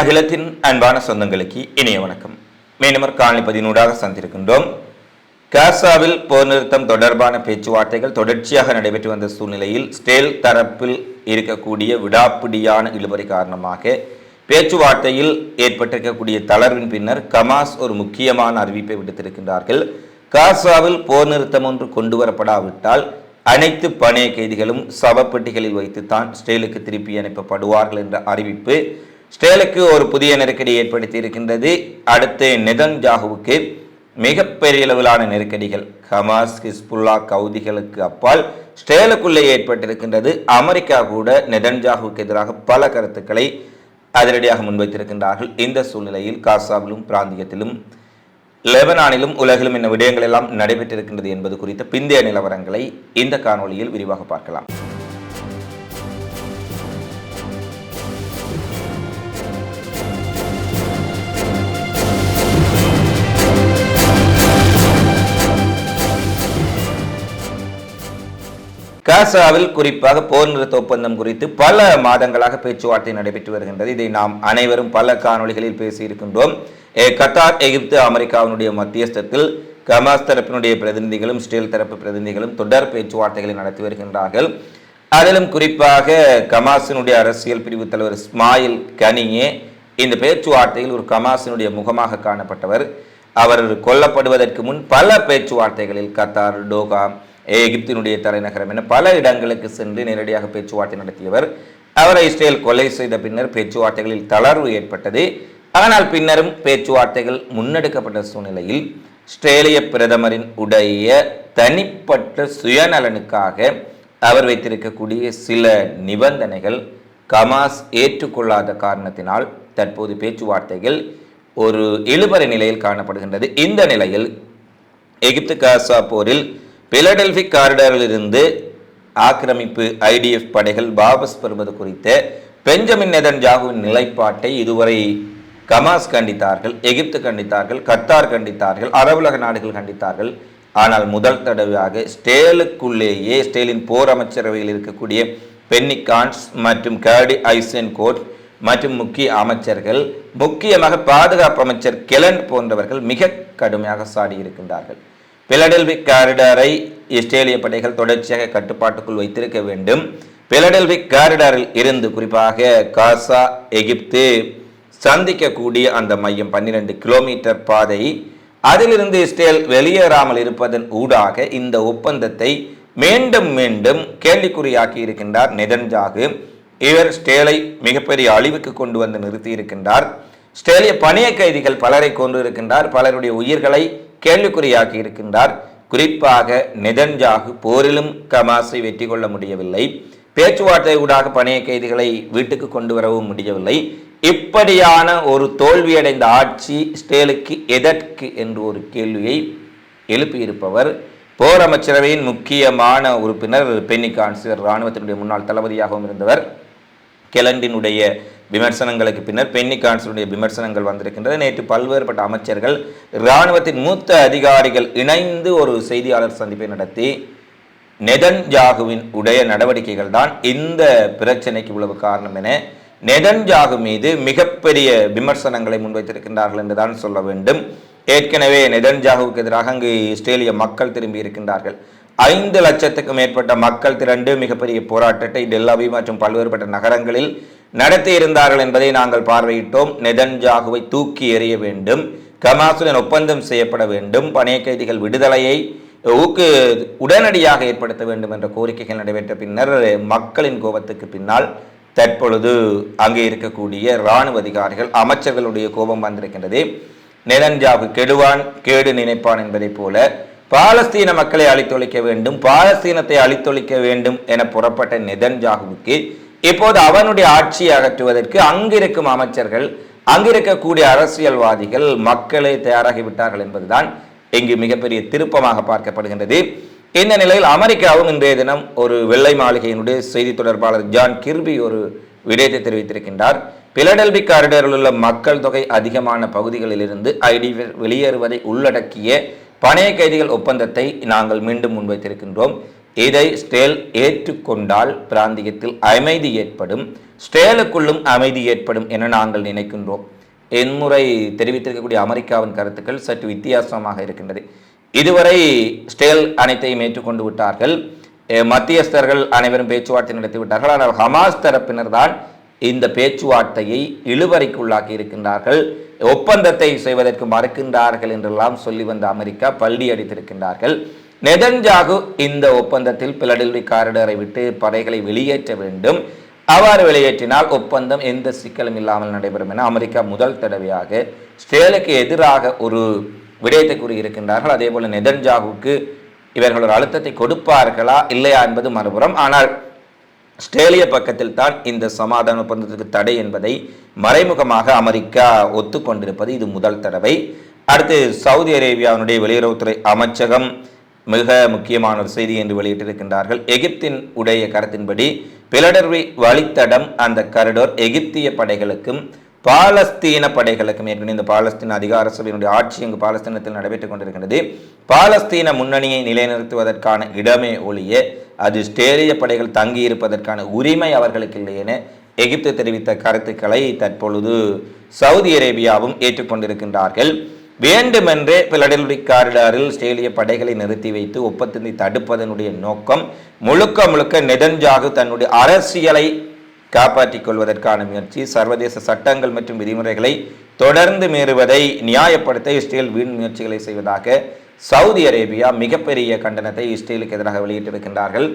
அகிலத்தின் அன்பான சொந்தங்களுக்கு இனிய வணக்கம். மீனவர் காலனி பதினூடாக சந்திருக்கின்றோம் காசாவில் போர் நிறுத்தம் தொடர்பான பேச்சுவார்த்தைகள் தொடர்ச்சியாக நடைபெற்று வந்த சூழ்நிலையில் ஸ்டேல் தரப்பில் இருக்கக்கூடிய விடாப்பிடியான இழுபறி காரணமாக பேச்சுவார்த்தையில் ஏற்பட்டிருக்கக்கூடிய தளர்வின் பின்னர் கமாஸ் ஒரு முக்கியமான அறிவிப்பை விடுத்திருக்கின்றார்கள். காசாவில் போர் நிறுத்தம் ஒன்று கொண்டு வரப்படாவிட்டால் அனைத்து பணைய கைதிகளும் சவப்பெட்டிகளில் வைத்துத்தான் ஸ்டேலுக்கு திருப்பி அனுப்பப்படுவார்கள் என்ற அறிவிப்பு ஸ்டேலுக்கு ஒரு புதிய நெருக்கடி ஏற்படுத்தி இருக்கின்றது அடுத்து நெதன்ஜாகுவுக்கு மிகப்பெரிய அளவிலான நெருக்கடிகள். ஹமாஸ் ஹிஸ்புல்லா கவுதிகளுக்கு அப்பால் ஸ்டேலுக்குள்ளே ஏற்பட்டிருக்கின்றது. அமெரிக்கா கூட நெதன்ஜாகுவுக்கு எதிராக பல கருத்துக்களை அதிரடியாக முன்வைத்திருக்கின்றார்கள். இந்த சூழ்நிலையில் காசாவிலும் பிராந்தியத்திலும் லெபனானிலும் உலகிலும் என்ன விடயங்கள் எல்லாம் நடைபெற்றிருக்கின்றது என்பது குறித்த பிந்தைய நிலவரங்களை இந்த காணொளியில் விரிவாக பார்க்கலாம். காசாவில் குறிப்பாக போர் நிறுத்த ஒப்பந்தம் குறித்து பல மாதங்களாக பேச்சுவார்த்தை நடைபெற்று வருகின்றது. இதை நாம் அனைவரும் பல காணொளிகளில் பேசியிருக்கின்றோம். கத்தார் எகிப்து அமெரிக்காவினுடைய மத்தியஸ்தத்தில் கமாஸ் தரப்பினுடைய பிரதிநிதிகளும் ஸ்டீல் தரப்பு பிரதிநிதிகளும் தொடர் பேச்சுவார்த்தைகளை நடத்தி வருகின்றார்கள். அதிலும் குறிப்பாக கமாஸினுடைய அரசியல் பிரிவு தலைவர் இஸ்மாயில் கனியே இந்த பேச்சுவார்த்தையில் ஒரு கமாஸினுடைய முகமாக காணப்பட்டவர். அவர் கொல்லப்படுவதற்கு முன் பல பேச்சுவார்த்தைகளில் கத்தார் டோகா எகிப்தினுடைய தலைநகரம் என பல இடங்களுக்கு சென்று நேரடியாக பேச்சுவார்த்தை நடத்தியவர். அவரை இஸ்ரேல் கொலை செய்த பின்னர் பேச்சுவார்த்தைகளில் தளர்வு ஏற்பட்டது. ஆனால் பின்னரும் பேச்சுவார்த்தைகள் முன்னெடுக்கப்பட்ட சூழ்நிலையில் ஆஸ்திரேலிய பிரதமரின் உடைய தனிப்பட்ட சுயநலனுக்காக அவர் வைத்திருக்கக்கூடிய சில நிபந்தனைகள் கமாஸ் ஏற்றுக்கொள்ளாத காரணத்தினால் தற்போது பேச்சுவார்த்தைகள் ஒரு இழுபறை நிலையில் காணப்படுகின்றது. இந்த நிலையில் எகிப்து காசா போரில் பிலடெல்பி காரிடாரிலிருந்து ஆக்கிரமிப்பு ஐடிஎஃப் படைகள் வாபஸ் பெறுவது குறித்த பெஞ்சமின் நெதன்ஜாகுவின் நிலைப்பாட்டை இதுவரை கமாஸ் கண்டித்தார்கள் எகிப்து கண்டித்தார்கள் கத்தார் கண்டித்தார்கள் அரபுலக நாடுகள் கண்டித்தார்கள். ஆனால் முதல் தடவையாக ஸ்டேலுக்குள்ளேயே ஸ்டேலின் போர் அமைச்சரவையில் இருக்கக்கூடிய பென்னி கான்ஸ் மற்றும் கேடி ஐசன் கோட் மற்றும் முக்கிய அமைச்சர்கள் முக்கியமாக பாதுகாப்பு அமைச்சர் கெலன் போன்றவர்கள் மிக கடுமையாக சாடியிருக்கின்றார்கள். பிலடெல்வி காரிடாரை இஸ்ரேலிய படைகள் தொடர்ச்சியாக கட்டுப்பாட்டுக்குள் வைத்திருக்க வேண்டும். பிலடெல்வி காரிடாரில் இருந்து குறிப்பாக காசா எகிப்து சந்திக்கக்கூடிய அந்த மையம் பன்னிரண்டு கிலோமீட்டர் பாதை. அதிலிருந்து இஸ்ரேல் வெளியேறாமல் இருப்பதன் ஊடாக இந்த ஒப்பந்தத்தை மீண்டும் மீண்டும் கேள்விக்குறியாக்கி இருக்கின்றார் நெதன்ஜாகு. இவர் ஸ்டேலை மிகப்பெரிய அழிவுக்கு கொண்டு வந்து நிறுத்தி இருக்கின்றார். ஸ்டேலிய பணிய கைதிகள் பலரை கொண்டு இருக்கின்றார். பலருடைய உயிர்களை கேள்விக்குறியாக்கி இருக்கின்றார். குறிப்பாக நெதன்ஜாகு போரிலும் கமாஸை வெற்றி கொள்ள முடியவில்லை. பேச்சுவார்த்தை ஊடாக பணிய கைதிகளை வீட்டுக்கு கொண்டு வரவும் முடியவில்லை. இப்படியான ஒரு தோல்வியடைந்த ஆட்சி ஸ்டேலுக்கு எதற்கு என்று ஒரு கேள்வியை எழுப்பியிருப்பவர். போர் அமைச்சரவையின் முக்கியமான உறுப்பினர் பென்னி கான்சிலர் இராணுவத்தினுடைய முன்னாள் தளபதியாகவும் இருந்தவர். கெலண்டினுடைய விமர்சனங்களுக்கு பின்னர் பென்னி கான்சலுடைய விமர்சனங்கள் வந்திருக்கின்றது. நேற்று பல்வேறுபட்ட அமைச்சர்கள் இராணுவத்தின் மூத்த அதிகாரிகள் இணைந்து ஒரு செய்தியாளர் சந்திப்பை நடத்தி நெதன்ஜாகுவின் உடைய நடவடிக்கைகள் தான் இந்த பிரச்சனைக்கு உளவு காரணம் என நெதன்ஜாகு மீது மிகப்பெரிய விமர்சனங்களை முன்வைத்திருக்கின்றார்கள் என்றுதான் சொல்ல வேண்டும். ஏற்கனவே நெதன்ஜாகுவுக்கு எதிராக அங்கு இஸ்ரேலிய மக்கள் திரும்பி இருக்கின்றார்கள். ஐந்து லட்சத்துக்கும் மேற்பட்ட மக்கள் திரண்டு மிகப்பெரிய போராட்டத்தை டெல்லாவி மற்றும் பல்வேறுபட்ட நகரங்களில் நடத்தி இருந்தார்கள் என்பதை நாங்கள் பார்வையிட்டோம். நெதன்ஜாகுவை தூக்கி எறிய வேண்டும். கமாசுடன் ஒப்பந்தம் செய்யப்பட வேண்டும். பணைய கைதிகள் விடுதலையை ஊக்கு உடனடியாக ஏற்படுத்த வேண்டும் என்ற கோரிக்கைகள் நடைபெற்ற பின்னர் மக்களின் கோபத்துக்கு பின்னால் தற்பொழுது அங்கே இருக்கக்கூடிய இராணுவ அதிகாரிகள் அமைச்சர்களுடைய கோபம் வந்திருக்கின்றது. நெதன்ஜாகு கெடுவான் கேடு நினைப்பான் என்பதைப் போல பாலஸ்தீன மக்களை அழித்தொழிக்க வேண்டும் பாலஸ்தீனத்தை அழித்தொழிக்க வேண்டும் என புறப்பட்ட நெதன்ஜாகுவுக்கு இப்போது அவனுடைய ஆட்சியை அகற்றுவதற்கு அங்கிருக்கும் அமைச்சர்கள் அங்கிருக்கக்கூடிய அரசியல்வாதிகள் மக்களே தயாராகிவிட்டார்கள் என்பதுதான் இங்கு மிகப்பெரிய திருப்பமாக பார்க்கப்படுகின்றது. இந்த நிலையில் அமெரிக்காவும் இன்றைய தினம் ஒரு வெள்ளை மாளிகையினுடைய செய்தி தொடர்பாளர் ஜான் கிர்பி ஒரு விடயத்தை தெரிவித்திருக்கின்றார். பிலடெல்பி காரிடரில் உள்ள மக்கள் தொகை அதிகமான பகுதிகளிலிருந்து ஐடி வெளியேறுவதை உள்ளடக்கிய பணைய கைதிகள் ஒப்பந்தத்தை நாங்கள் மீண்டும் முன்வைத்திருக்கின்றோம். இதை ஸ்டேல் ஏற்றுக்கொண்டால் பிராந்தியத்தில் அமைதி ஏற்படும். ஸ்டேலுக்குள்ளும் அமைதி ஏற்படும் என நாங்கள் நினைக்கின்றோம். என்முறை தெரிவித்திருக்கக்கூடிய அமெரிக்காவின் கருத்துக்கள் சற்று வித்தியாசமாக இருக்கின்றது. இதுவரை ஸ்டேல் அனைத்தையும் ஏற்றுக்கொண்டு விட்டார்கள். மத்தியஸ்தர்கள் அனைவரும் பேச்சுவார்த்தை நடத்தி விட்டார்கள். ஆனால் ஹமாஸ் தரப்பினர் தான் இந்த பேச்சுவார்த்தையை இழுவறைக்குள்ளாக்கி இருக்கின்றார்கள். ஒப்பந்தத்தை செய்வதற்கு மறுக்கின்றார்கள் என்றெல்லாம் சொல்லி வந்த அமெரிக்கா பள்ளி அடித்திருக்கின்றார்கள். நெதன்ஜாகு இந்த ஒப்பந்தத்தில் பிலடெல்வி காரிடரை விட்டு படைகளை வெளியேற்ற வேண்டும். அவ்வாறு வெளியேற்றினால் ஒப்பந்தம் எந்த சிக்கலும் இல்லாமல் நடைபெறும் என அமெரிக்கா முதல் தடவையாக ஸ்டேலுக்கு எதிராக ஒரு விடயத்தை கூறியிருக்கின்றார்கள். அதே போல நெதன்ஜாகுக்கு இவர்கள் ஒரு அழுத்தத்தை கொடுப்பார்களா இல்லையா என்பது மறுபுறம். ஆனால் ஸ்டேலிய பக்கத்தில் தான் இந்த சமாதான ஒப்பந்தத்துக்கு தடை என்பதை மறைமுகமாக அமெரிக்கா ஒத்துக்கொண்டிருப்பது இது முதல் தடவை. அடுத்து சவுதி அரேபியாவினுடைய வெளியுறவுத்துறை அமைச்சகம் மிக முக்கியமான ஒரு செய்தி என்று வெளியிட்டிருக்கின்றார்கள். எகிப்தின் உடைய கருத்தின்படி பிலடர்வி வழித்தடம் அந்த கரிடோர் எகிப்திய படைகளுக்கும் பாலஸ்தீன படைகளுக்கும் ஏற்கனவே இந்த பாலஸ்தீன அதிகார சபையினுடைய ஆட்சி அங்கு பாலஸ்தீனத்தில் நடைபெற்றுக் கொண்டிருக்கின்றது. பாலஸ்தீன முன்னணியை நிலைநிறுத்துவதற்கான இடமே ஒழிய அது ஸ்டேரிய படைகள் தங்கியிருப்பதற்கான உரிமை அவர்களுக்கு இல்லை என எகிப்து தெரிவித்த கருத்துக்களை தற்பொழுது சவுதி அரேபியாவும் ஏற்றுக்கொண்டிருக்கின்றார்கள். வேண்டுமென்றே பிலடெல்வி காரிடாரில் ஸ்டேலிய படைகளை நிறுத்தி வைத்து ஒப்பந்தத்தை தடுப்பதனுடைய நோக்கம் முழுக்க முழுக்க நெதன்ஜாகு தன்னுடைய அரசியலை காப்பாற்றிக் கொள்வதற்கான முயற்சி சர்வதேச சட்டங்கள் மற்றும் விதிமுறைகளை தொடர்ந்து மீறுவதை நியாயப்படுத்த இஸ்ரேல் வீண் முயற்சிகளை செய்வதாக சவுதி அரேபியா மிகப்பெரிய கண்டனத்தை இஸ்ரேலுக்கு எதிராக வெளியிட்டிருக்கின்றார்கள்.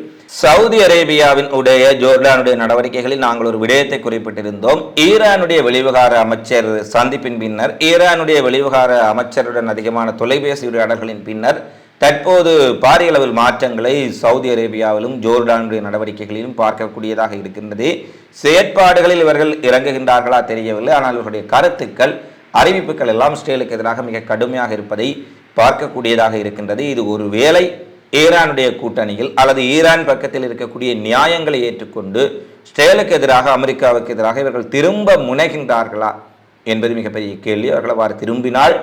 சவுதி அரேபியாவின் உடைய ஜோர்டானுடைய நடவடிக்கைகளில் நாங்கள் ஒரு விடயத்தை குறிப்பிட்டிருந்தோம். ஈரானுடைய வெளிவகார அமைச்சர் சந்திப்பின் பின்னர் ஈரானுடைய வெளிவகார அமைச்சருடன் அதிகமான தொலைபேசி உரையாடல்களின் பின்னர் தற்போது பாரிய அளவில் மாற்றங்களை சவுதி அரேபியாவிலும் ஜோர்டானுடைய நடவடிக்கைகளிலும் பார்க்கக்கூடியதாக இருக்கின்றது. செயற்பாடுகளில் இவர்கள் இறங்குகின்றார்களா தெரியவில்லை. ஆனால் இவர்களுடைய கருத்துக்கள் அறிவிப்புகள் எல்லாம் இஸ்ரேலுக்கு எதிராக மிக கடுமையாக இருப்பதை பார்க்கக்கூடியதாக இருக்கின்றது. இது ஒரு வேளை ஈரானுடைய கூட்டணியில் அல்லது ஈரான் பக்கத்தில் இருக்கக்கூடிய நியாயங்களை ஏற்றுக்கொண்டு ஸ்டேலுக்கு எதிராக அமெரிக்காவுக்கு எதிராக இவர்கள் திரும்ப முனைகின்றார்களா என்பது மிகப்பெரிய கேள்வி. அவர்கள் அவ்வாறு திரும்பினால்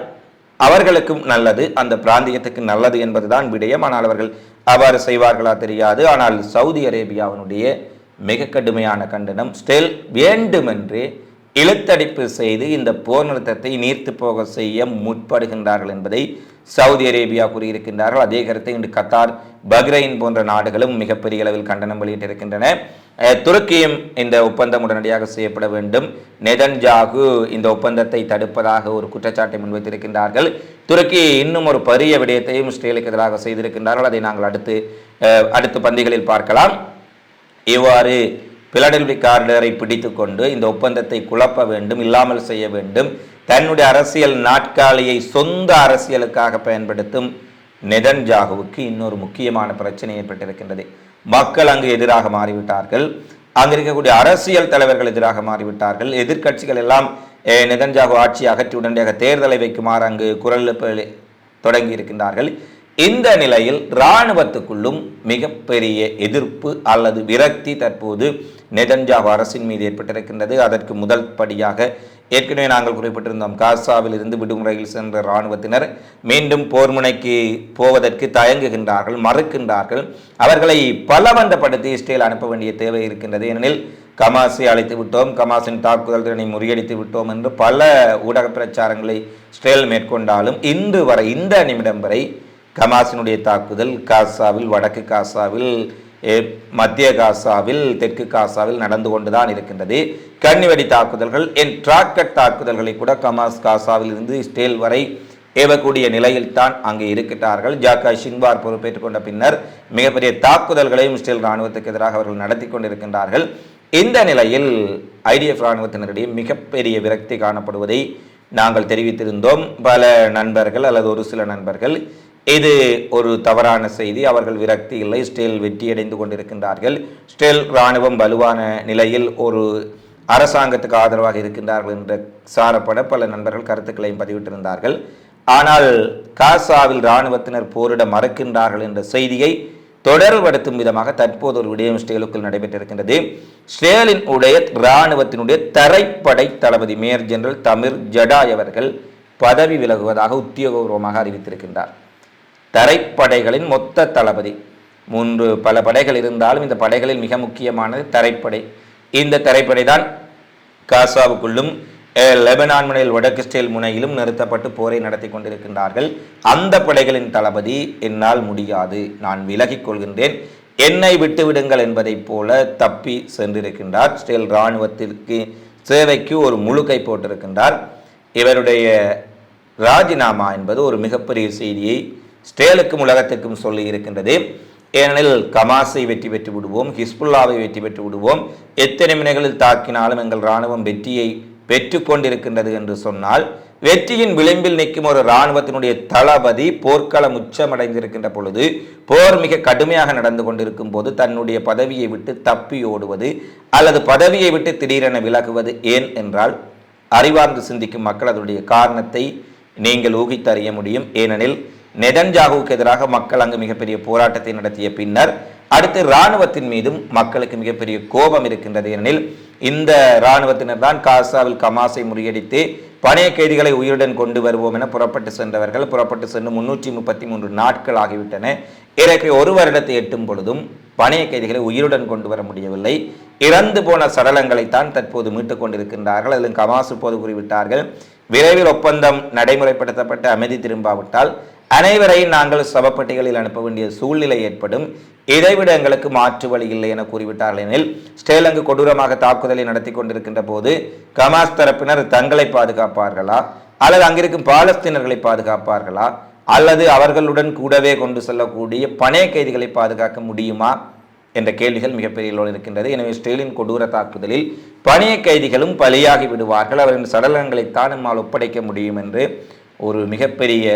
அவர்களுக்கும் நல்லது அந்த பிராந்தியத்துக்கு நல்லது என்பதுதான் விடயம். ஆனால் அவர்கள் அவ்வாறு செய்வார்களா தெரியாது. ஆனால் சவுதி அரேபியாவினுடைய மிக கடுமையான கண்டனம் ஸ்டெல் வேண்டுமென்றே இழுத்தடிப்பு செய்து இந்த போர் நிறுத்தத்தை நீர்த்து போக செய்ய முற்படுகின்றார்கள் என்பதை சவுதி அரேபியா கூறியிருக்கின்றார்கள். அதே கருத்தை இன்று கத்தார் பஹ்ரைன் போன்ற நாடுகளும் மிகப்பெரிய அளவில் கண்டனம் வெளியிட்டிருக்கின்றன. துருக்கியும் இந்த ஒப்பந்தம் உடனடியாக செய்யப்பட வேண்டும். நெதன்ஜாகு இந்த ஒப்பந்தத்தை தடுப்பதாக ஒரு குற்றச்சாட்டை முன்வைத்திருக்கின்றார்கள். துருக்கி இன்னும் ஒரு பெரிய விடயத்தையும் இஸ்ரேலுக்கு எதிராக செய்திருக்கின்றார்கள். அதை நாங்கள் அடுத்து அடுத்த பந்திகளில் பார்க்கலாம். இவ்வாறு பிலடெல்வி கார்டரை பிடித்துக்கொண்டு இந்த ஒப்பந்தத்தை குழப்ப வேண்டும் இல்லாமல் செய்ய வேண்டும் தன்னுடைய அரசியல் நாட்காலியை சொந்த அரசியலுக்காக பயன்படுத்தும் நெதன்ஜாகுவுக்கு இன்னொரு முக்கியமான பிரச்சனை ஏற்பட்டிருக்கின்றது. மக்கள் அங்கு எதிராக மாறிவிட்டார்கள். அங்கு இருக்கக்கூடிய அரசியல் தலைவர்கள் எதிராக மாறிவிட்டார்கள். எதிர்க்கட்சிகள் எல்லாம் நெதன்ஜாகு ஆட்சி அகற்றி உடனடியாக தேர்தலை வைக்குமாறு அங்கு குரல் தொடங்கி இருக்கின்றார்கள் இந்த நிலையில் இராணுவத்துக்குள்ளும் மிகப்பெரிய எதிர்ப்பு அல்லது விரக்தி தற்போது நெதன்ஜாவ் அரசின் மீது ஏற்பட்டிருக்கின்றது. அதற்கு முதல் படியாக ஏற்கனவே நாங்கள் குறிப்பிட்டிருந்தோம் காசாவில் இருந்து விடுமுறையில் சென்ற இராணுவத்தினர் மீண்டும் போர் முனைக்கு போவதற்கு தயங்குகின்றார்கள் மறுக்கின்றார்கள். அவர்களை பலவந்தப்படுத்தி இஸ்ரேல் அனுப்ப வேண்டிய தேவை இருக்கின்றது. ஏனெனில் கமாஸை அழைத்து விட்டோம் கமாஸின் தாக்குதல் திறனை முறியடித்து விட்டோம் என்று பல ஊடக பிரச்சாரங்களை இஸ்ரேல் மேற்கொண்டாலும் இன்று வரை இந்த நிமிடம் வரை கமாசினுடைய தாக்குதல் காசாவில் வடக்கு காசாவில் மத்திய காசாவில் தெற்கு காசாவில் நடந்து கொண்டுதான் இருக்கின்றது. கண்ணிவெடி தாக்குதல்கள் என் டிராக்கட் தாக்குதல்களை கூட கமாஸ் காசாவில் இருந்து இஸ்ரேல் வரை ஏவக்கூடிய நிலையில் தான் அங்கே இருக்கிறார்கள் ஜாக்கா ஷின்வார் பொறுப்பேற்றுக் கொண்ட பின்னர் மிகப்பெரிய தாக்குதல்களையும் இஸ்ரேல் இராணுவத்துக்கு எதிராக அவர்கள் நடத்தி கொண்டிருக்கின்றார்கள். இந்த நிலையில் ஐடிஎஃப் இராணுவத்தினரிடையே மிகப்பெரிய விரக்தி காணப்படுவதை நாங்கள் தெரிவித்திருந்தோம். பல நண்பர்கள் அல்லது ஒரு சில நண்பர்கள் இது ஒரு தவறான செய்தி. அவர்கள் விரக்தி இல்லை. ஸ்டேல் வெற்றியடைந்து கொண்டிருக்கின்றார்கள். ஸ்டில் இராணுவம் வலுவான நிலையில் ஒரு அரசாங்கத்துக்கு ஆதரவாக இருக்கின்றார்கள் என்ற சாரப்பட பல நண்பர்கள் கருத்துக்களையும் பதிவிட்டிருந்தார்கள். ஆனால் காசாவில் இராணுவத்தினர் போரிட மறுக்கின்றார்கள் என்ற செய்தியை தொடர்படுத்தும் விதமாக தற்போது ஒரு விடயம் ஸ்டேலுக்குள் நடைபெற்றிருக்கின்றது. ஸ்டேலின் உடைய இராணுவத்தினுடைய தரைப்படை தளபதி மேயர் ஜெனரல் தமிர் ஜடாய் அவர்கள் பதவி விலகுவதாக உத்தியோகபூர்வமாக அறிவித்திருக்கின்றார். தரைப்படைகளின் மொத்த தளபதி. மூன்று பல படைகள் இருந்தாலும் இந்த படைகளில் மிக முக்கியமானது தரைப்படை. இந்த தரைப்படை தான் காசாவுக்குள்ளும் லெபனான் முனையில் வடக்கு ஸ்டேல் முனையிலும் நிறுத்தப்பட்டு போரை நடத்தி கொண்டிருக்கின்றார்கள். அந்த படைகளின் தளபதி என்னால் முடியாது. நான் விலகிக் கொள்கின்றேன். என்னை விட்டுவிடுங்கள் என்பதைப் போல தப்பி சென்றிருக்கின்றார். ஸ்டேல் இராணுவத்திற்கு சேவைக்கு ஒரு முழுக்கை போட்டிருக்கின்றார். இவருடைய ராஜினாமா என்பது ஒரு மிகப்பெரிய செய்தியை ஸ்டேலுக்கும் உலகத்துக்கும் சொல்லி இருக்கின்றது. ஏனெனில் கமாஸை வெற்றி பெற்று விடுவோம் ஹிஸ்புல்லாவை வெற்றி பெற்று விடுவோம். எத்தனை முனைகளில் தாக்கினாலும் எங்கள் இராணுவம் வெற்றியை பெற்று கொண்டிருக்கின்றது என்று சொன்னால் வெற்றியின் விளிம்பில் நிற்கும் ஒரு இராணுவத்தினுடைய தளபதி போர்க்களம் உச்சமடைந்திருக்கின்ற பொழுது போர் மிக கடுமையாக நடந்து கொண்டிருக்கும் போது தன்னுடைய பதவியை விட்டு தப்பி ஓடுவது அல்லது பதவியை விட்டு திடீரென விலகுவது ஏன் என்றால் அறிவார்ந்து சிந்திக்கும் மக்கள் அதனுடைய காரணத்தை நீங்கள் ஊகித்தறிய முடியும். ஏனெனில் நெதன்ஜாகுவுக்கு எதிராக மக்கள் அங்கு மிகப்பெரிய போராட்டத்தை நடத்திய பின்னர் அடுத்து இராணுவத்தின் மீதும் மக்களுக்கு மிகப்பெரிய கோபம் இருக்கின்றது ஏனெனில் இந்த இராணுவத்தினர் தான் காசாவில் கமாஸை முறியடித்து பணைய கைதிகளை உயிருடன் கொண்டு வருவோம் என புறப்பட்டு சென்றவர்கள். புறப்பட்டு சென்று முன்னூற்றி முப்பத்தி மூன்று நாட்கள் ஆகிவிட்டன. ஏறக்குறைய ஒரு வருடத்தை எட்டும் பொழுதும் பணைய கைதிகளை உயிருடன் கொண்டு வர முடியவில்லை. இறந்து போன சடலங்களைத்தான் தற்போது மீட்டுக் கொண்டிருக்கின்றார்கள். அதிலும் கமாஸ் போது கூறிவிட்டார்கள் விரைவில் ஒப்பந்தம் நடைமுறைப்படுத்தப்பட்டு அமைதி திரும்பாவிட்டால் அனைவரையும் நாங்கள் சவப்பட்டிகளில் அனுப்ப வேண்டிய சூழ்நிலை ஏற்படும். இதைவிட எங்களுக்கு மாற்று வழி இல்லை என கூறிவிட்டார்கள் எனில் ஸ்ரீலங்கு கொடூரமாக தாக்குதலை நடத்தி கொண்டிருக்கின்ற போது கமாஸ் தரப்பினர் தங்களை பாதுகாப்பார்களா? அல்லது அங்கிருக்கும் பாலஸ்தீனர்களை பாதுகாப்பார்களா? அல்லது அவர்களுடன் கூடவே கொண்டு செல்லக்கூடிய பணைய கைதிகளை பாதுகாக்க முடியுமா? என்ற கேள்விகள் மிகப்பெரிய அளவில் இருக்கின்றது. எனவே ஸ்டேலின் கொடூர தாக்குதலில் பணிய கைதிகளும் பலியாகி விடுவார்கள். அவரின் சடலங்களைத்தான் நம்மால் ஒப்படைக்க முடியும் என்று ஒரு மிகப்பெரிய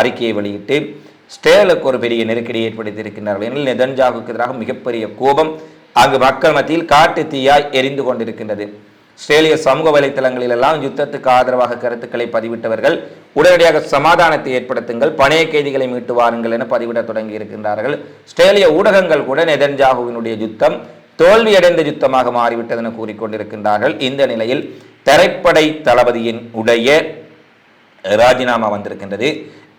அறிக்கையை வெளியிட்டு ஸ்டேலுக்கு ஒரு பெரிய நெருக்கடி ஏற்படுத்தியிருக்கின்றார்கள் எனில் நெதன்ஜாவுக்கு எதிராக மிகப்பெரிய கோபம் அங்கு மக்கள் மத்தியில் காட்டு தீயாய் எரிந்து கொண்டிருக்கின்றது. ஸ்ட்ரேலிய சமூக வலைத்தளங்களில் எல்லாம் யுத்தத்துக்கு ஆதரவாக கருத்துக்களை பதிவிட்டவர்கள் உடனடியாக சமாதானத்தை ஏற்படுத்துங்கள் பணைய கைதிகளை மீட்டு வாருங்கள் என பதிவிட தொடங்கி இருக்கின்றார்கள் ஸ்ட்ரேலிய ஊடகங்கள் கூட நெதன்ஜாகுவினுடைய யுத்தம் தோல்வியடைந்த யுத்தமாக மாறிவிட்டது என கூறிக்கொண்டிருக்கின்றார்கள். இந்த நிலையில் தரைப்படை தளபதியின் உடைய ராஜினாமா வந்திருக்கின்றது.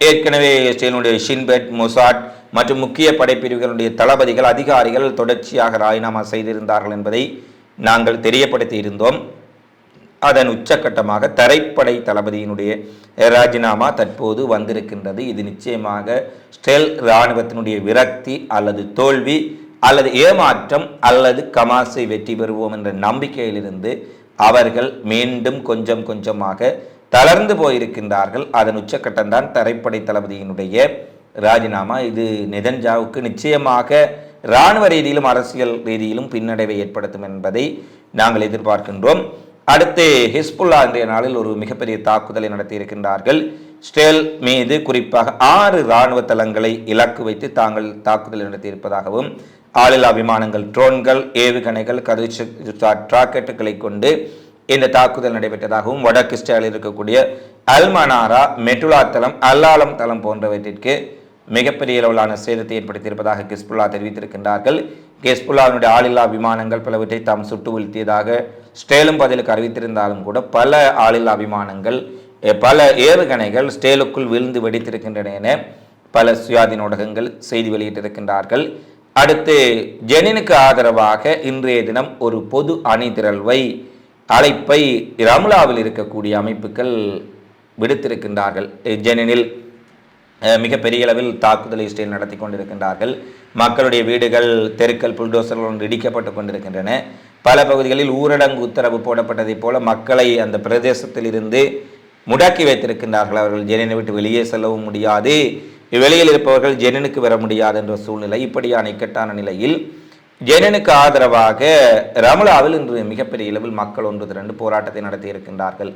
ஏற்கனவே இஸ்ரேலுடைய ஷின்பெட் மொசாட் மற்றும் முக்கிய படைப்பிரிவுகளுடைய தளபதிகள் அதிகாரிகள் தொடர்ச்சியாக ராஜினாமா செய்திருந்தார்கள் என்பதை நாங்கள் தெரியப்படுத்தி இருந்தோம். அதன் உச்சக்கட்டமாக தரைப்படை தளபதியினுடைய ராஜினாமா தற்போது வந்திருக்கின்றது. இது நிச்சயமாக ஸ்டெல் இராணுவத்தினுடைய விரக்தி அல்லது தோல்வி அல்லது ஏமாற்றம் அல்லது கமாசை வெற்றி பெறுவோம் என்ற நம்பிக்கையிலிருந்து அவர்கள் மீண்டும் கொஞ்சம் கொஞ்சமாக தளர்ந்து போயிருக்கின்றார்கள். அதன் உச்சக்கட்டம்தான் தரைப்படை தளபதியினுடைய ராஜினாமா. இது நெதன்ஜாவுக்கு நிச்சயமாக இராணுவ ரீதியிலும் அரசியல் ரீதியிலும் பின்னடைவை ஏற்படுத்தும் என்பதை நாங்கள் எதிர்பார்க்கின்றோம். அடுத்து ஹிஸ்புல்லா இன்றைய நாளில் ஒரு மிகப்பெரிய தாக்குதலை நடத்தியிருக்கின்றார்கள். ஸ்டேல் மீது குறிப்பாக ஆறு இராணுவ தளங்களை இலக்கு வைத்து தாங்கள் தாக்குதல் நடத்தியிருப்பதாகவும் ஆளில்லா விமானங்கள் ட்ரோன்கள் ஏவுகணைகள் கதிர்ச்சி ராக்கெட்டுகளை கொண்டு இந்த தாக்குதல் நடைபெற்றதாகவும் வடக்கு ஸ்டேலில் இருக்கக்கூடிய அல்மனாரா மெட்டுலா தளம் அல்லாலம் தளம் போன்றவற்றிற்கு மிகப்பெரிய அளவிலான சேதத்தை ஏற்படுத்தியிருப்பதாக கிஸ்புல்லா தெரிவித்திருக்கின்றார்கள். கிஸ்புல்லாவினுடைய ஆளில்லா விமானங்கள் பலவற்றை தாம் சுட்டு வீழ்த்தியதாக ஸ்டேலும் பதிலுக்கு அறிவித்திருந்தாலும் கூட பல ஆளில்லா விமானங்கள் பல ஏவுகணைகள் ஸ்டேலுக்குள் விழுந்து வெடித்திருக்கின்றன என பல சுயாதீன ஊடகங்கள் செய்தி வெளியிட்டிருக்கின்றார்கள். அடுத்து ஜெனினுக்கு ஆதரவாக இன்றைய தினம் ஒரு பொது அணிதிரள்வை அழைப்பை ரம்லாவில் இருக்கக்கூடிய அமைப்புகள் விடுத்திருக்கின்றார்கள். ஜெனினில் மிகப்பெரிய அளவில் தாக்குதலை இஸ்ரேல் நடத்தி கொண்டிருக்கின்றார்கள். மக்களுடைய வீடுகள் தெருக்கள் புல்டோசர்கள் இடிக்கப்பட்டு கொண்டிருக்கின்றன. பல பகுதிகளில் ஊரடங்கு உத்தரவு போடப்பட்டதைப் போல மக்களை அந்த பிரதேசத்தில் இருந்து முடக்கி வைத்திருக்கின்றார்கள் அவர்கள். ஜெனினை விட்டு வெளியே செல்லவும் முடியாது. வெளியில் இருப்பவர்கள் ஜெனினுக்கு வர முடியாது என்ற சூழ்நிலை இப்படியான இக்கட்டான நிலையில் ஜெனினுக்கு ஆதரவாக ரமலாவில் இன்று மிகப்பெரிய அளவில் மக்கள் ஒன்று திரண்டு போராட்டத்தை நடத்தி இருக்கின்றார்கள்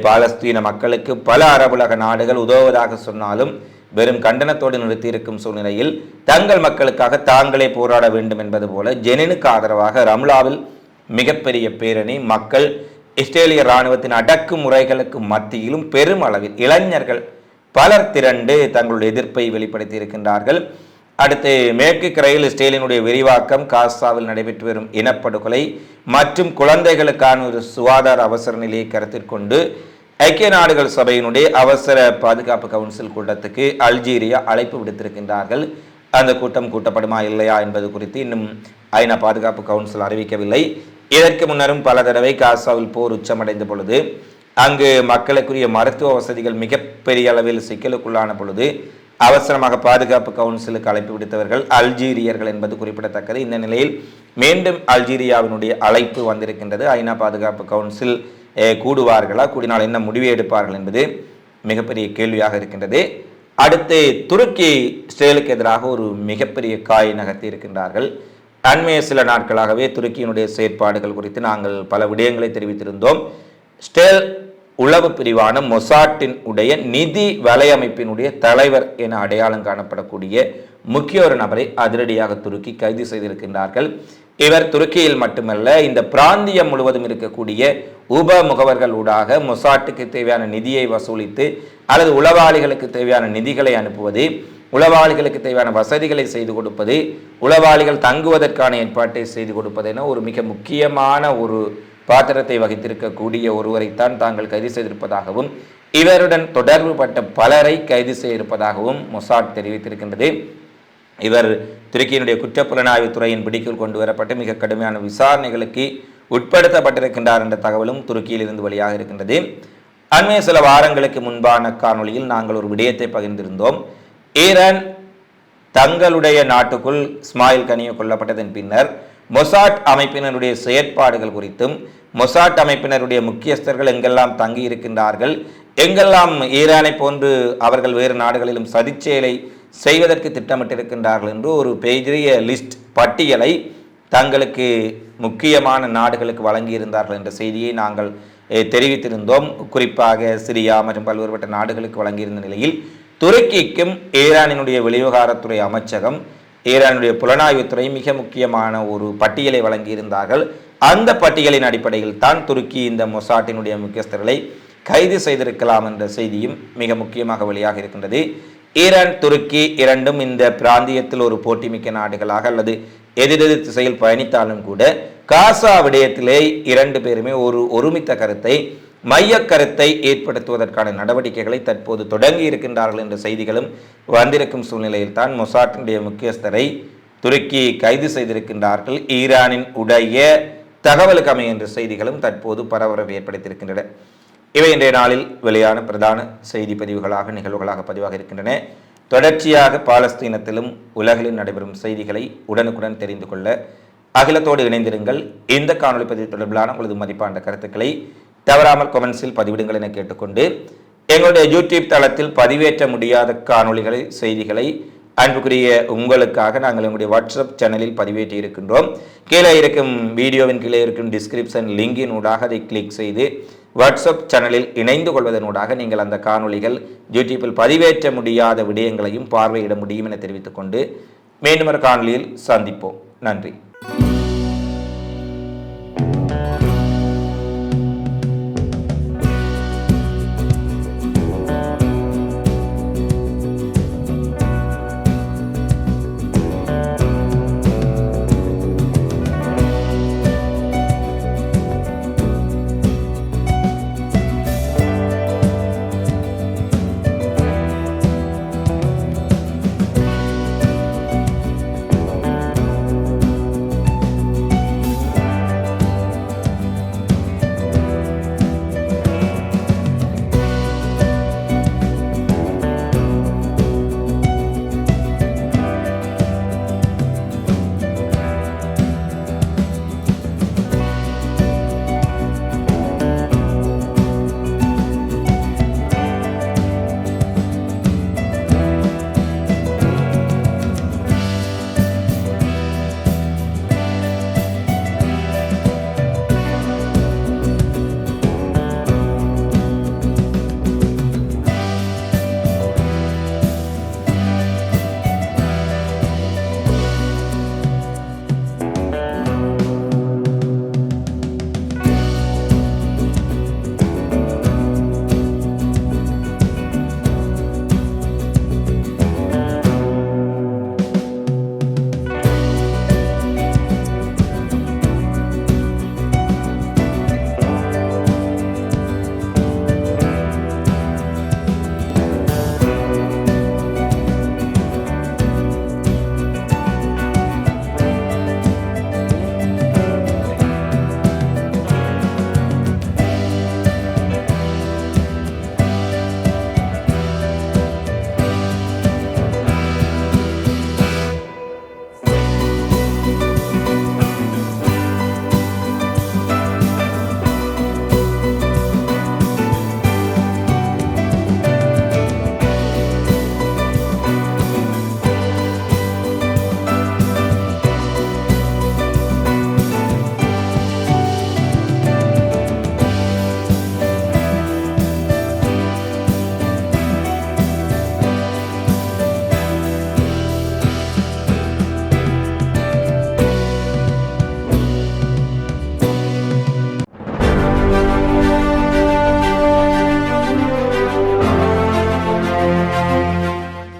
பாலஸ்தீன மக்களுக்கு பல அரபுலக நாடுகள் உதவுவதாக சொன்னாலும் வெறும் கண்டனத்தோடு நிறுத்தியிருக்கும் சூழ்நிலையில் தங்கள் மக்களுக்காக தாங்களே போராட வேண்டும் என்பது போல ஜெனினுக்கு ஆதரவாக ரம்லாவில் மிகப்பெரிய பேரணி மக்கள் இஸ்ரேலிய இராணுவத்தின் அடக்குமுறைகளுக்கு மத்தியிலும் பெரும் அளவில் இளைஞர்கள் பலர் திரண்டு தங்களுடைய எதிர்ப்பை வெளிப்படுத்தி இருக்கின்றார்கள் அடுத்து மேற்கு கரையில் இஸ்ரேலினுடைய விரிவாக்கம் காசாவில் நடைபெற்று வரும் இனப்படுகொலை மற்றும் குழந்தைகளுக்கான ஒரு சுகாதார அவசர நிலையை கருத்தில் கொண்டு ஐக்கிய நாடுகள் சபையினுடைய அவசர பாதுகாப்பு கவுன்சில் கூட்டத்துக்கு அல்ஜீரியா அழைப்பு விடுத்திருக்கின்றார்கள். அந்த கூட்டம் கூட்டப்படுமா இல்லையா என்பது குறித்து இன்னும் ஐநா பாதுகாப்பு கவுன்சில் அறிவிக்கவில்லை. இதற்கு முன்னரும் பல தடவை காசாவில் போர் உச்சமடைந்த பொழுது அங்கு மக்களுக்குரிய மருத்துவ வசதிகள் மிகப்பெரிய அளவில் சிக்கலுக்குள்ளான பொழுது அவசரமாக பாதுகாப்பு கவுன்சிலுக்கு அழைப்பு விடுத்தவர்கள் அல்ஜீரியர்கள் என்பது குறிப்பிடத்தக்கது. இந்த நிலையில் மீண்டும் அல்ஜீரியாவினுடைய அழைப்பு வந்திருக்கின்றது. ஐநா பாதுகாப்பு கவுன்சில் கூடுவார்களா கூடினால் என்ன முடிவு எடுப்பார்கள் என்பது மிகப்பெரிய கேள்வியாக இருக்கின்றது. அடுத்து துருக்கி இஸ்ரேலுக்கு எதிராக ஒரு மிகப்பெரிய காய் நகர்த்தி இருக்கின்றார்கள். அண்மைய சில நாட்களாகவே துருக்கியினுடைய செயற்பாடுகள் குறித்து நாங்கள் பல விடயங்களை தெரிவித்திருந்தோம். ஸ்டேல் உளவு பிரிவான மொசாட்டின் உடைய நிதி வலையமைப்பினுடைய தலைவர் என அடையாளம் காணப்படக்கூடிய முக்கிய ஒரு நபரை அதிரடியாக துருக்கி கைது செய்திருக்கின்றார்கள். இவர் துருக்கியில் மட்டுமல்ல இந்த பிராந்தியம் முழுவதும் இருக்கக்கூடிய உப முகவர்கள் ஊடாக மொசாட்டுக்கு தேவையான நிதியை வசூலித்து அல்லது உளவாளிகளுக்கு தேவையான நிதிகளை அனுப்புவது உளவாளிகளுக்கு தேவையான வசதிகளை செய்து கொடுப்பது உளவாளிகள் தங்குவதற்கான ஏற்பாட்டை செய்து கொடுப்பது என ஒரு மிக முக்கியமான ஒரு பாத்திரத்தை வகித்திருக்கக்கூடிய ஒருவரைத்தான் தாங்கள் கைது செய்திருப்பதாகவும் இவருடன் தொடர்புபட்ட பலரை கைது செய்திருப்பதாகவும் மொசாட் தெரிவித்திருக்கின்றது. இவர் துருக்கியினுடைய குற்றப்புலனாய்வு துறையின் பிடிக்குள் கொண்டு வரப்பட்டு மிக கடுமையான விசாரணைகளுக்கு உட்படுத்தப்பட்டிருக்கின்றார் என்ற தகவலும் துருக்கியில் இருந்து வெளியாக இருக்கின்றது. அண்மைய சில வாரங்களுக்கு முன்பான காணொளியில் நாங்கள் ஒரு விடயத்தை பகிர்ந்திருந்தோம். ஈரான் தங்களுடைய நாட்டுக்குள் இஸ்மாயில் கனியோ கொல்லப்பட்டதன் பின்னர் மொசாட் அமைப்பினருடைய செயற்பாடுகள் குறித்தும் மொசாட் அமைப்பினருடைய முக்கியஸ்தர்கள் எங்கெல்லாம் தங்கி இருக்கின்றார்கள் எங்கெல்லாம் ஈரானை போன்று அவர்கள் வேறு நாடுகளிலும் சதிச்செயலை செய்வதற்கு திட்டமிட்டிருக்கின்றார்கள் என்று ஒரு பெரிய லிஸ்ட் பட்டியலை தங்களுக்கு முக்கியமான நாடுகளுக்கு வழங்கியிருந்தார்கள் என்ற செய்தியை நாங்கள் தெரிவித்திருந்தோம். குறிப்பாக சிரியா மற்றும் பல்வேறுபட்ட நாடுகளுக்கு வழங்கியிருந்த நிலையில் துருக்கிக்கும் ஈரானினுடைய வெளிவிவகாரத்துறை அமைச்சகம் ஈரானுடைய புலனாய்வுத்துறை மிக முக்கியமான ஒரு பட்டியலை வழங்கியிருந்தார்கள். அந்த பட்டியலின் அடிப்படையில் தான் துருக்கி இந்த மொசாட்டினுடைய முக்கியஸ்தர்களை கைது செய்திருக்கலாம் என்ற செய்தியும் மிக முக்கியமாக வெளியாக இருக்கின்றது. ஈரான் துருக்கி இரண்டும் இந்த பிராந்தியத்தில் ஒரு போட்டிமிக்க நாடுகளாக அல்லது எதிரெதிர் திசையில் பயணித்தாலும் கூட காசா விடயத்திலே இரண்டு பேருமே ஒரு ஒருமித்த கருத்தை மையக்கருத்தை ஏற்படுத்துவதற்கான நடவடிக்கைகளை தற்போது தொடங்கி இருக்கின்றார்கள் என்ற செய்திகளும் வந்திருக்கும் சூழ்நிலையில் தான் மொசாட்டினுடைய முக்கியஸ்தரை துருக்கி கைது செய்திருக்கின்றார்கள். ஈரானின் உடைய தகவலுக்கு அமைய என்ற செய்திகளும் தற்போது பரபரப்பு ஏற்படுத்தியிருக்கின்றன. இவை இன்றைய நாளில் வெளியான பிரதான செய்தி பதிவுகளாக நிகழ்வுகளாக பதிவாக இருக்கின்றன. தொடர்ச்சியாக பாலஸ்தீனத்திலும் உலகிலும் நடைபெறும் செய்திகளை உடனுக்குடன் தெரிந்து கொள்ள அகிலத்தோடு இணைந்திருங்கள். இந்த காணொளி பதிவு தொடர்பிலான உங்களது மதிப்பான கருத்துக்களை தவறாமல் கொமெண்ட்ஸில் பதிவிடுங்கள் என கேட்டுக்கொண்டு எங்களுடைய யூடியூப் தளத்தில் பதிவேற்ற முடியாத காணொளிகளை செய்திகளை அன்புக்குரிய உங்களுக்காக நாங்கள் எங்களுடைய வாட்ஸ்அப் சேனலில் பதிவேற்றி இருக்கின்றோம். கீழே இருக்கும் வீடியோவின் கீழே இருக்கும் டிஸ்கிரிப்ஷன் லிங்கின் ஊடாக அதை கிளிக் செய்து வாட்ஸ்அப் சேனலில் இணைந்து கொள்வதனூடாக நீங்கள் அந்த காணொளிகள் யூடியூப்பில் பதிவேற்ற முடியாத விடயங்களையும் பார்வையிட முடியும் என தெரிவித்துக்கொண்டு மீண்டும் ஒரு காணொலியில் சந்திப்போம். நன்றி.